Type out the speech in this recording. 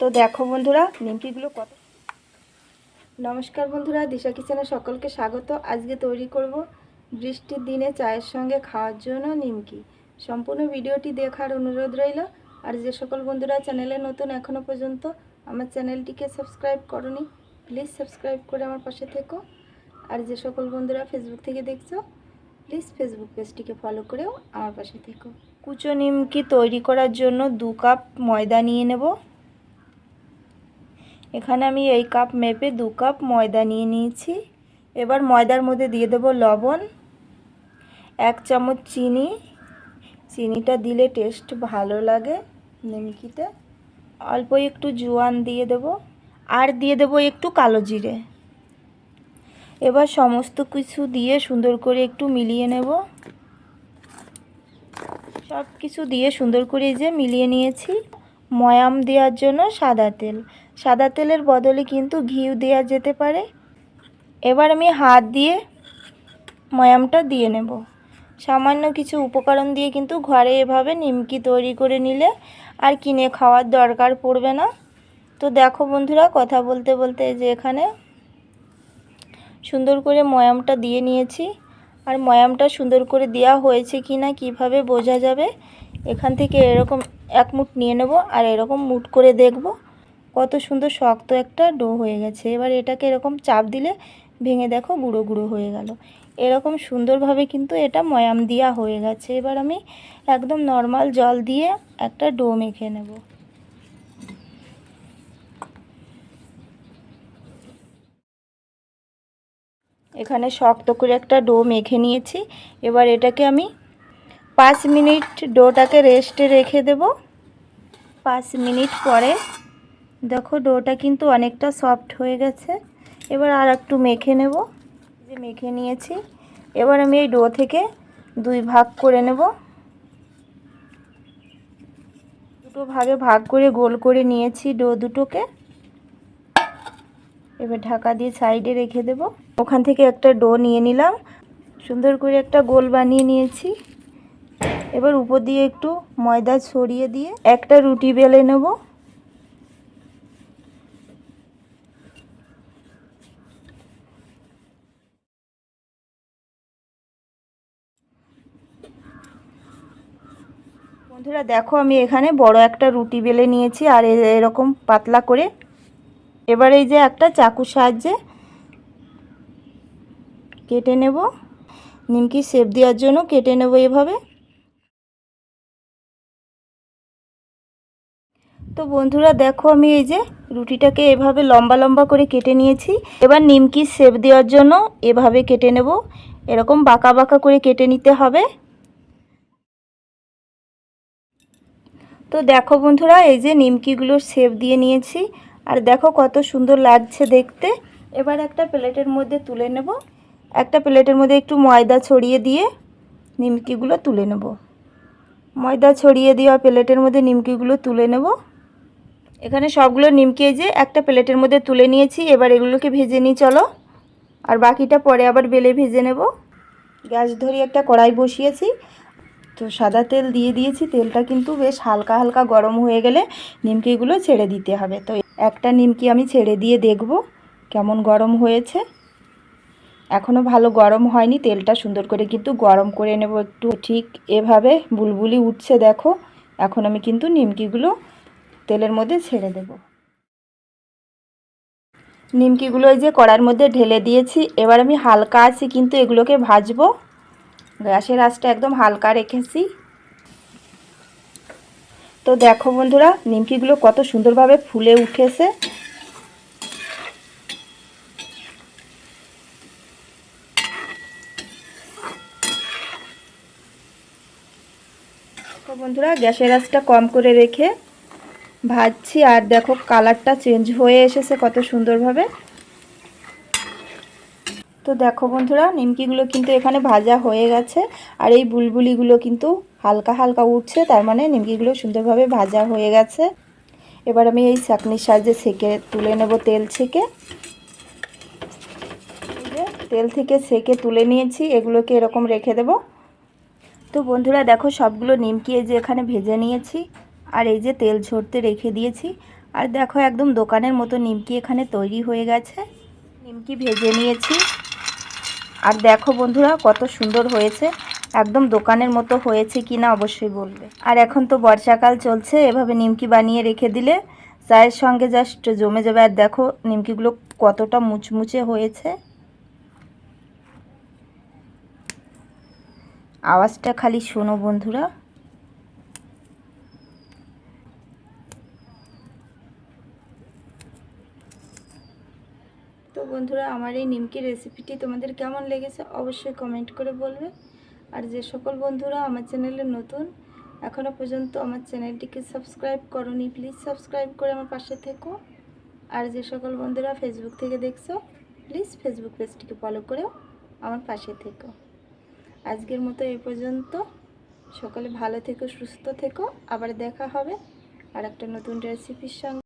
তো দেখো বন্ধুরা, নিমকিগুলো কত নমস্কার বন্ধুরা, দিশা কিচেনে সকলকে স্বাগত। আজকে তৈরি করব বৃষ্টির দিনে চায়ের সঙ্গে খাওয়ার জন্য নিমকি। সম্পূর্ণ ভিডিওটি দেখার অনুরোধ রইল। আর যে সকল বন্ধুরা চ্যানেলে নতুন এখনও পর্যন্ত, আমার চ্যানেলটিকে সাবস্ক্রাইব করনি, প্লিজ সাবস্ক্রাইব করে আমার পাশে থেকো। আর যে সকল বন্ধুরা ফেসবুক থেকে দেখছ, প্লিজ ফেসবুক পেজটিকে ফলো করেও আমার পাশে থেকো। কুচো নিমকি তৈরি করার জন্য দু কাপ ময়দা নিয়ে নেব। এখানে আমি এই কাপ মেপে দু কাপ ময়দা নিয়ে নিয়েছি। এবার ময়দার মধ্যে দিয়ে দেব লবণ, এক চামচ চিনি। চিনিটা দিলে টেস্ট ভালো লাগে নিমকিতে। অল্প একটু জোয়ান দিয়ে দেব, আর দিয়ে দেব একটু কালো জিরে। এবার সমস্ত কিছু দিয়ে সুন্দর করে একটু মিলিয়ে নেব। সব কিছু দিয়ে সুন্দর করে যে মিলিয়ে নিয়েছি। ময়াম দেওয়ার জন্য সাদা তেল। সাদা তেলের বদলে কিন্তু ঘিউ দেওয়া যেতে পারে। এবার আমি হাত দিয়ে ময়ামটা দিয়ে নেব। সামান্য কিছু উপকরণ দিয়ে কিন্তু ঘরে এভাবে নিমকি তৈরি করে নিলে আর কিনে খাওয়ার দরকার পড়বে না। তো দেখো বন্ধুরা, কথা বলতে বলতে যে এখানে সুন্দর করে ময়ামটা দিয়ে নিয়েছি। আর ময়ামটা সুন্দর করে দেওয়া হয়েছে কি না কীভাবে বোঝা যাবে? এখান থেকে এরকম এক মুঠ নিয়ে নেব আর এরকম মুঠ করে দেখব। কত সুন্দর শক্ত একটা ডো হয়ে গেছে। এবার এটাকে এরকম চাপ দিলে ভেঙে দেখো গুঁড়ো গুঁড়ো হয়ে গেল। এরকম সুন্দরভাবে কিন্তু এটা ময়াম দেওয়া হয়ে গেছে। এবার আমি একদম নর্মাল জল দিয়ে একটা ডো মেখে নেব। এখানে শক্ত করে একটা ডো মেখে নিয়েছি। এবার এটাকে আমি পাঁচ মিনিট ডোটাকে রেস্টে রেখে দেব। পাঁচ মিনিট পরে দেখো ডোটা কিন্তু অনেকটা সফট হয়ে গেছে। এবার আর একটু মেখে নেব। যে মেখে নিয়েছি। এবার আমি এই ডো থেকে দুই ভাগ করে নেব। দুটো ভাগে ভাগ করে গোল করে নিয়েছি ডো দুটোকে। এবার ঢাকা দিয়ে সাইডে রেখে দেব। ওখান থেকে একটা ডো নিয়ে নিলাম। সুন্দর করে একটা গোল বানিয়ে নিয়েছি। এবার উপর দিয়ে একটু ময়দা ছড়িয়ে দিয়ে একটা রুটি বেলে নেব। বন্ধুরা, দেখো আমি এখানে বড় একটা রুটি বেলে নিয়েছি আর এরকম পাতলা করে। এবার এই যে একটা চাকুর সাহায্যে কেটে নেব। নিমকি সেপ দেওয়ার জন্য কেটে নেব এভাবে। তো বন্ধুরা, দেখো আমি এই যে রুটিটাকে এভাবে লম্বা লম্বা করে কেটে নিয়েছি। এবার নিমকি সেপ দেওয়ার জন্য এভাবে কেটে নেব। এরকম বাঁকা বাঁকা করে কেটে নিতে হবে। তো দেখো বন্ধুরা, এই যে নিমকিগুলোর শেপ দিয়ে নিয়েছি। আর দেখো কত সুন্দর লাগছে দেখতে। এবার একটা প্লেটের মধ্যে তুলে নেব। একটা প্লেটের মধ্যে একটু ময়দা ছড়িয়ে দিয়ে নিমকিগুলো তুলে নেব। ময়দা ছড়িয়ে দেওয়া প্লেটের মধ্যে নিমকিগুলো তুলে নেব। এখানে সবগুলো নিমকি যে একটা প্লেটের মধ্যে তুলে নিয়েছি। এবার এগুলোকে ভেজে নিই, চলো। আর বাকিটা পরে আবার বেলে ভেজে নেব। গ্যাস ধরিয়ে একটা কড়াই বসিয়েছি। তো সাদা তেল দিয়ে দিয়েছি, তেলটা কিন্তু বেশ হালকা হালকা গরম হয়ে গেলে নিমকিগুলো ছেড়ে দিতে হবে। তো একটা নিমকি আমি ছেড়ে দিয়ে দেখব কেমন গরম হয়েছে। এখনও ভালো গরম হয়নি, তেলটা সুন্দর করে কিন্তু গরম করে নেব একটু। ঠিক এভাবে বুলবুলি উঠছে দেখো, এখন আমি কিন্তু নিমকিগুলো তেলের মধ্যে ছেড়ে দেব। নিমকিগুলো এই যে কড়ার মধ্যে ঢেলে দিয়েছি, এবার আমি হালকা আছি কিন্তু এগুলোকে ভাজবো। গ্যাসের আঁচটা একদম হালকা রেখেছি। তো দেখো বন্ধুরা, নিমকিগুলো কত সুন্দরভাবে ফুলে উঠেছে। বন্ধুরা, গ্যাসের আঁচটা কম করে রেখে ভাজছি, আর দেখো কালারটা চেঞ্জ হয়ে এসেছে কত সুন্দরভাবে। তো দেখো বন্ধুরা, নিমকিগুলো কিন্তু এখানে ভাজা হয়ে গেছে, আর এই বুলবুলিগুলো কিন্তু হালকা হালকা উঠছে, তার মানে নিমকিগুলো সুন্দরভাবে ভাজা হয়ে গেছে। এবার আমি এই চাকনির সাহায্যে সেকে তুলে নেব তেল ছেঁকে। তেল থেকে সেকে তুলে নিয়েছি, এগুলোকে এরকম রেখে দেব। তো বন্ধুরা, দেখো সবগুলো নিমকি এই যে এখানে ভেজে নিয়েছি, আর এই যে তেল ঝরতে রেখে দিয়েছি। আর দেখো একদম দোকানের মতো নিমকি এখানে তৈরি হয়ে গেছে। নিমকি ভেজে নিয়েছি। আর দেখো বন্ধুরা, কত সুন্দর হয়েছে। একদম দোকানের মতো হয়েছে কি না অবশ্যই বলবে। আর এখন তো বর্ষাকাল চলছে, এভাবে নিমকি বানিয়ে রেখে দিলে চায়ের সঙ্গে জাস্ট জমে যাবে। আর দেখো নিমকিগুলো কতটা মুচমুচে হয়েছে। আওয়াজটা খালি শোনো বন্ধুরা। বন্ধুরা, আমার এই নিমকি রেসিপিটি তোমাদের কেমন লেগেছে অবশ্যই কমেন্ট করে বলবে। আর যে সকল বন্ধুরা আমার চ্যানেলে নতুন এখনও পর্যন্ত আমার চ্যানেলটিকে সাবস্ক্রাইব করনি প্লিজ সাবস্ক্রাইব করে আমার পাশে থেকো। আর যে সকল বন্ধুরা ফেসবুক থেকে দেখছ প্লিজ ফেসবুক পেজটিকে ফলো করেও আমার পাশে থেকো। আজকের মতো এ পর্যন্ত। সকলে ভালো থেকো, সুস্থ থেকো। আবার দেখা হবে আর একটা নতুন রেসিপির সঙ্গে।